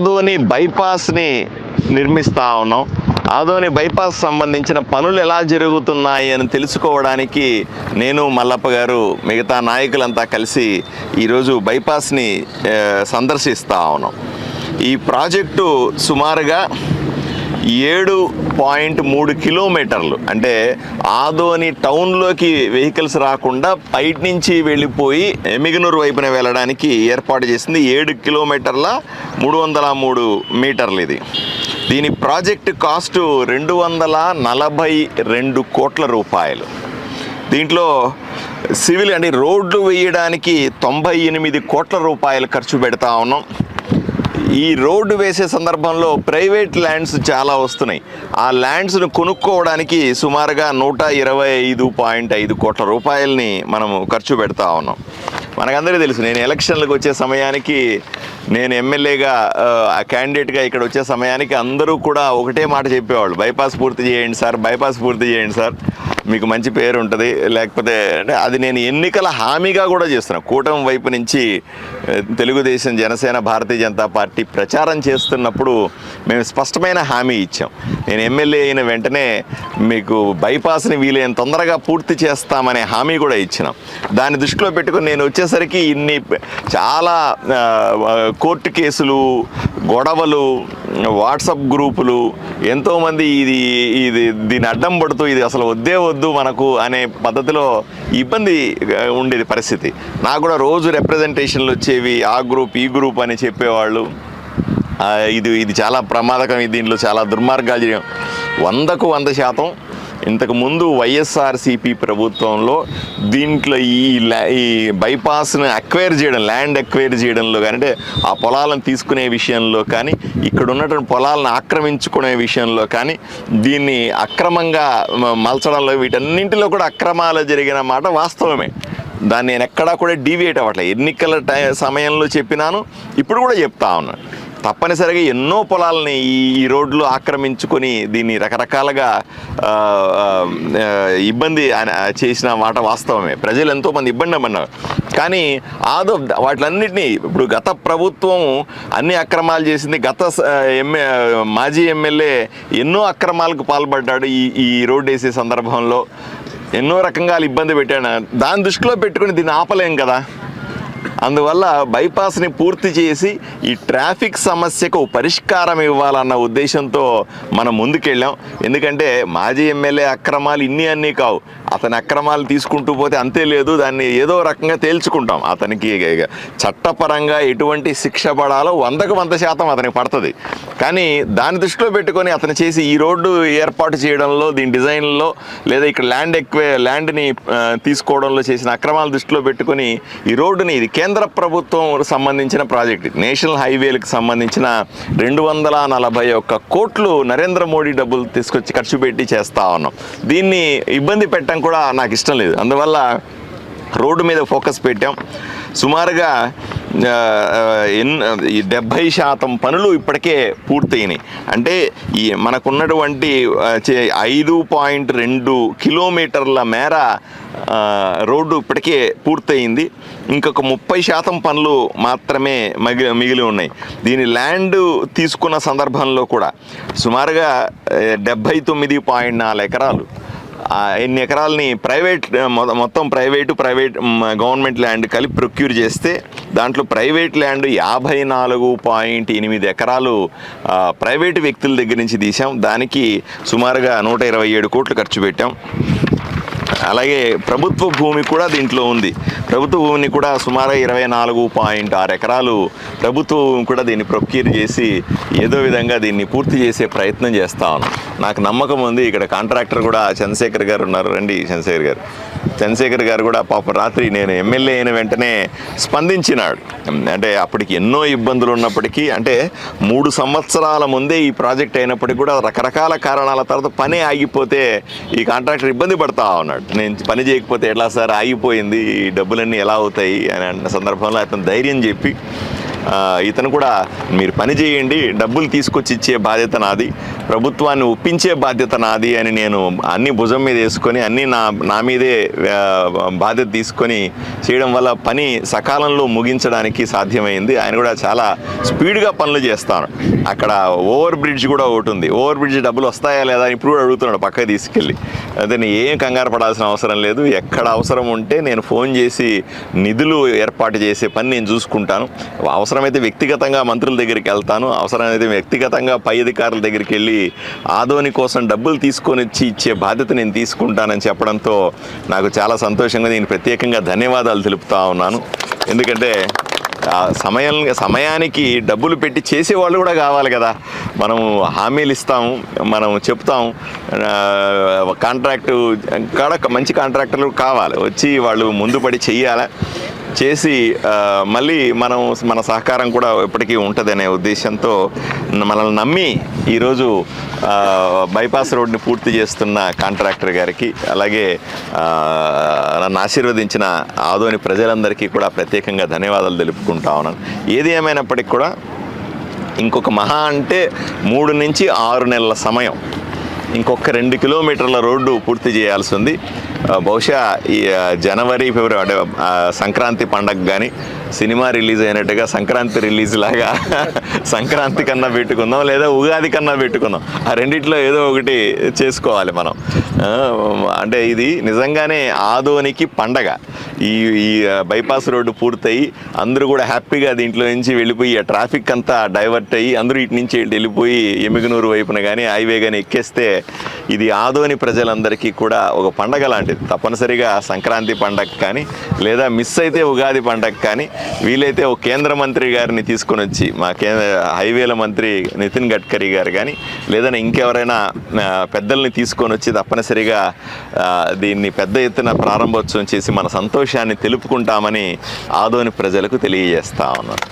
ఆదోని బైపాస్ని నిర్మిస్తూ ఉన్నాం. ఆదోని బైపాస్ సంబంధించిన పనులు ఎలా జరుగుతున్నాయి అని తెలుసుకోవడానికి నేను మల్లప్ప గారు మిగతా నాయకులంతా కలిసి ఈరోజు బైపాస్ని సందర్శిస్తూ ఉన్నాం. ఈ ప్రాజెక్టు సుమారుగా ఏడు పాయింట్ మూడు కిలోమీటర్లు. అంటే ఆదోని టౌన్లోకి వెహికల్స్ రాకుండా బయట నుంచి వెళ్ళిపోయి ఎమిగనూరు వైపున వెళ్ళడానికి ఏర్పాటు చేసింది ఏడు కిలోమీటర్ల మూడు వందల మూడు మీటర్లు ఇది. దీని ప్రాజెక్ట్ కాస్ట్ రెండు వందల నలభై రెండు కోట్ల రూపాయలు. దీంట్లో సివిల్ అంటే రోడ్లు వేయడానికి తొంభై ఎనిమిది కోట్ల రూపాయలు ఖర్చు పెడతా ఉన్నాం. ఈ రోడ్డు వేసే సందర్భంలో ప్రైవేట్ ల్యాండ్స్ చాలా వస్తున్నాయి. ఆ ల్యాండ్స్ను కొనుక్కోవడానికి సుమారుగా నూట ఇరవై ఐదు పాయింట్ ఐదు కోట్ల రూపాయలని మనము ఖర్చు పెడతా ఉన్నాం. మనకందరికీ తెలుసు నేను ఎలక్షన్లకు వచ్చే సమయానికి నేను ఎమ్మెల్యేగా క్యాండిడేట్గా ఇక్కడ వచ్చే సమయానికి అందరూ కూడా ఒకటే మాట చెప్పేవాళ్ళు. బైపాస్ పూర్తి చేయండి సార్ బైపాస్ పూర్తి చేయండి సార్. మీకు మంచి పేరు ఉంటుంది. లేకపోతే అంటే అది నేను ఎన్నికల హామీగా కూడా చేస్తున్నాను కూటమి వైపు నుంచి తెలుగుదేశం జనసేన భారతీయ జనతా పార్టీ ప్రచారం చేస్తున్నప్పుడు మేము స్పష్టమైన హామీ ఇచ్చాం. నేను ఎమ్మెల్యే అయిన వెంటనే మీకు బైపాస్ని వీలైన తొందరగా పూర్తి చేస్తామనే హామీ కూడా ఇచ్చినాం. దాన్ని దృష్టిలో పెట్టుకుని నేను వచ్చేసరికి ఇన్ని చాలా కోర్టు కేసులు గొడవలు వాట్సప్ గ్రూపులు ఎంతోమంది ఇది ఇది దీన్ని అడ్డం పడుతూ ఇది అసలు వద్దే వద్దు మనకు అనే పద్ధతిలో ఇబ్బంది ఉండేది పరిస్థితి. నాకు కూడా రోజు రిప్రజెంటేషన్లు వచ్చేవి ఆ గ్రూప్ ఈ గ్రూప్ అని చెప్పేవాళ్ళు. ఇది ఇది చాలా ప్రమాదకం ఇది దీంట్లో చాలా దుర్మార్గాలు చేయడం వందకు వంద శాతం ఇంతకు ముందు వైఎస్ఆర్సిపి ప్రభుత్వంలో దీంట్లో ఈ ల్యా ఈ బైపాస్ను అక్వైర్ చేయడం ల్యాండ్ అక్వైర్ చేయడంలో కానీ అంటే ఆ పొలాలను తీసుకునే విషయంలో కానీ ఇక్కడ ఉన్నటువంటి పొలాలను ఆక్రమించుకునే విషయంలో కానీ దీన్ని అక్రమంగా మ- మలచడంలో వీటన్నింటిలో కూడా అక్రమాలు జరిగిన మాట వాస్తవమే. దాన్ని నేను ఎక్కడా కూడా డీవియేట్ అవ్వట్లేదు ఎన్నికల టై సమయంలో చెప్పినాను ఇప్పుడు కూడా చెప్తా ఉన్నాను తప్పనిసరిగా ఎన్నో పొలాలని ఈ రోడ్లు ఆక్రమించుకొని దీన్ని రకరకాలుగా ఇబ్బంది చేసిన మాట వాస్తవమే. ప్రజలు ఎంతోమంది ఇబ్బంది అమ్మన్నారు కానీ ఆదో వాటిలన్నింటినీ ఇప్పుడు గత ప్రభుత్వం అన్ని అక్రమాలు చేసింది. గత ఎంఏ మాజీ ఎమ్మెల్యే ఎన్నో అక్రమాలకు పాల్పడ్డాడు ఈ ఈ రోడ్డు వేసే సందర్భంలో. ఎన్నో రకంగా ఇబ్బంది పెట్టాడు. దాని దృష్టిలో పెట్టుకుని దీన్ని ఆపలేం కదా? అందువల్ల బైపాస్ని పూర్తి చేసి ఈ ట్రాఫిక్ సమస్యకు పరిష్కారం ఇవ్వాలన్న ఉద్దేశంతో మనం ముందుకెళ్ళాం. ఎందుకంటే మాజీ ఎమ్మెల్యే అక్రమాలు ఇన్ని అన్నీ కావు. అతని అక్రమాలు తీసుకుంటూ పోతే అంతే లేదు. దాన్ని ఏదో రకంగా తేల్చుకుంటాం. అతనికి చట్టపరంగా ఎటువంటి శిక్ష పడాలో వందకు వంద శాతం అతనికి పడుతుంది. కానీ దాని దృష్టిలో పెట్టుకొని అతను చేసి ఈ రోడ్డు ఏర్పాటు చేయడంలో దీని డిజైన్లో లేదా ఇక్కడ ల్యాండ్ ఎక్కువ ల్యాండ్ని తీసుకోవడంలో చేసిన అక్రమాలు దృష్టిలో పెట్టుకొని ఈ రోడ్డుని ఇది కేంద్ర ప్రభుత్వం సంబంధించిన ప్రాజెక్ట్ నేషనల్ హైవేలకు సంబంధించిన రెండు వందల నలభై ఒక్క కోట్లు నరేంద్ర మోడీ డబ్బులు తీసుకొచ్చి ఖర్చు పెట్టి చేస్తా ఉన్నాం. దీన్ని ఇబ్బంది పెట్టడం కూడా నాకు ఇష్టం లేదు. అందువల్ల రోడ్డు మీద ఫోకస్ పెట్టాం. సుమారుగా ఎన్ డెబ్భై శాతం పనులు ఇప్పటికే పూర్తయినాయి. అంటే ఈ మనకున్నటువంటి చే- ఐదు పాయింట్ రెండు కిలోమీటర్ల మేర రోడ్డు ఇప్పటికే పూర్తయింది. ఇంకొక ముప్పై శాతం పనులు మాత్రమే మిగి మిగిలి ఉన్నాయి. దీని ల్యాండ్ తీసుకున్న సందర్భంలో కూడా సుమారుగా డెబ్భై తొమ్మిది పాయింట్ నాలుగు ఎకరాలు. ఎన్ని ఎకరాలని ప్రైవేట్ మొ- మొత్తం ప్రైవేటు ప్రైవేట్ గవర్నమెంట్ ల్యాండ్ కలిపి ప్రొక్యూర్ చేస్తే దాంట్లో ప్రైవేట్ ల్యాండ్ యాభై నాలుగు పాయింట్ ఎనిమిది ఎకరాలు ప్రైవేటు వ్యక్తుల దగ్గర నుంచి తీసాం దానికి సుమారుగా నూట ఇరవై ఏడు కోట్లు ఖర్చు పెట్టాం. అలాగే ప్రభుత్వ భూమి కూడా దీంట్లో ఉంది. ప్రభుత్వ భూమిని కూడా సుమారు ఇరవై నాలుగు పాయింట్ ఆరు ఎకరాలు ప్రభుత్వ భూమి కూడా దీన్ని ప్రొక్యూర్ చేసి ఏదో విధంగా దీన్ని పూర్తి చేసే ప్రయత్నం చేస్తా ఉన్నాం. నాకు నమ్మకం ఉంది. ఇక్కడ కాంట్రాక్టర్ కూడా చంద్రశేఖర్ గారు ఉన్నారు. రండి చంద్రశేఖర్ గారు. చంద్రశేఖర్ గారు కూడా పాప రాత్రి నేను ఎమ్మెల్యే అయిన వెంటనే స్పందించినాడు. అంటే అప్పటికి ఎన్నో ఇబ్బందులు ఉన్నప్పటికీ అంటే మూడు సంవత్సరాల ముందే ఈ ప్రాజెక్ట్ అయినప్పటికీ కూడా రకరకాల కారణాల తర్వాత పనే ఆగిపోతే ఈ కాంట్రాక్టర్ ఇబ్బంది పడతా ఉన్నాడు. నేను పని చేయకపోతే ఎట్లా సార్? ఆగిపోయింది. ఈ డబ్బులన్నీ ఎలా అవుతాయి? అని అన్న సందర్భంలో అతను ధైర్యం చెప్పి ఇతను కూడా మీరు పని చేయండి. డబ్బులు తీసుకొచ్చి ఇచ్చే బాధ్యత నాది. ప్రభుత్వాన్ని ఒప్పించే బాధ్యత నాది అని నేను అన్ని భుజం మీద వేసుకొని అన్ని నా నా మీదే బాధ్యత తీసుకొని చేయడం వల్ల పని సకాలంలో ముగించడానికి సాధ్యమైంది. ఆయన కూడా చాలా స్పీడ్గా పనులు చేస్తాను. అక్కడ ఓవర్ బ్రిడ్జ్ కూడా ఒకటి ఉంది. ఓవర్ బ్రిడ్జ్ డబ్బులు వస్తాయా లేదా అని ఇప్పుడు కూడా అడుగుతున్నాడు పక్కకి తీసుకెళ్ళి. అదే నేను ఏం కంగారు పడాల్సిన అవసరం లేదు. ఎక్కడ అవసరం ఉంటే నేను ఫోన్ చేసి నిధులు ఏర్పాటు చేసే పని నేను చూసుకుంటాను. అవసరమైతే వ్యక్తిగతంగా మంత్రుల దగ్గరికి వెళ్తాను. అవసరమైతే వ్యక్తిగతంగా పై అధికారుల దగ్గరికి వెళ్ళి ఆదోని కోసం డబ్బులు తీసుకొని వచ్చి ఇచ్చే బాధ్యత నేను తీసుకుంటానని చెప్పడంతో నాకు చాలా సంతోషంగా నేను ప్రత్యేకంగా ధన్యవాదాలు తెలుపుతా ఉన్నాను. ఎందుకంటే సమయం సమయానికి డబ్బులు పెట్టి చేసేవాళ్ళు కూడా కావాలి కదా. మనం హామీలు ఇస్తాము మనం చెప్తాం కాంట్రాక్టు కాడ మంచి కాంట్రాక్టర్లు కావాలి. వచ్చి వాళ్ళు ముందు పడి చెయ్యాలి? చేసి మళ్ళీ మనం మన సహకారం కూడా ఎప్పటికీ ఉంటుందనే ఉద్దేశంతో మనల్ని నమ్మి ఈరోజు బైపాస్ రోడ్ని పూర్తి చేస్తున్న కాంట్రాక్టర్ గారికి అలాగే నన్ను ఆశీర్వదించిన ఆదోని ప్రజలందరికీ కూడా ప్రత్యేకంగా ధన్యవాదాలు తెలుపుకుంటా ఉన్నాను. ఏది ఏమైనప్పటికీ కూడా ఇంకొక మహా అంటే మూడు నుంచి ఆరు నెలల సమయం. ఇంకొక రెండు కిలోమీటర్ల రోడ్డు పూర్తి చేయాల్సి ఉంది. బహుశా ఈ జనవరి ఫిబ్రవరి అంటే సంక్రాంతి పండగ కానీ సినిమా రిలీజ్ అయినట్టుగా సంక్రాంతి రిలీజ్ లాగా సంక్రాంతి కన్నా పెట్టుకుందాం లేదా ఉగాది కన్నా పెట్టుకుందాం. ఆ రెండిట్లో ఏదో ఒకటి చేసుకోవాలి మనం. అంటే ఇది నిజంగానే ఆదోనికి పండగ. ఈ ఈ బైపాస్ రోడ్డు పూర్తయి అందరూ కూడా హ్యాపీగా దీంట్లో నుంచి వెళ్ళిపోయి ఆ ట్రాఫిక్ అంతా డైవర్ట్ అయ్యి అందరూ ఇటు నుంచి వెళ్ళిపోయి ఎమ్మిగనూరు వైపున కానీ హైవే కానీ ఎక్కేస్తే ఇది ఆదోని ప్రజలందరికీ కూడా ఒక పండగ లాంటిది. తప్పనిసరిగా సంక్రాంతి పండగ కానీ లేదా మిస్ అయితే ఉగాది పండగ కానీ వీలైతే ఒక కేంద్ర మంత్రి గారిని తీసుకొని వచ్చి మా కేంద్ర హైవేల మంత్రి నితిన్ గడ్కరీ గారు కానీ లేదా ఇంకెవరైనా పెద్దల్ని తీసుకొని వచ్చి తప్పనిసరిగా దీన్ని పెద్ద ఎత్తున ప్రారంభోత్సవం చేసి మన సంతోషం విషయాన్ని తెలుపుకుంటామని ఆదోని ప్రజలకు తెలియజేస్తా ఉన్నాను.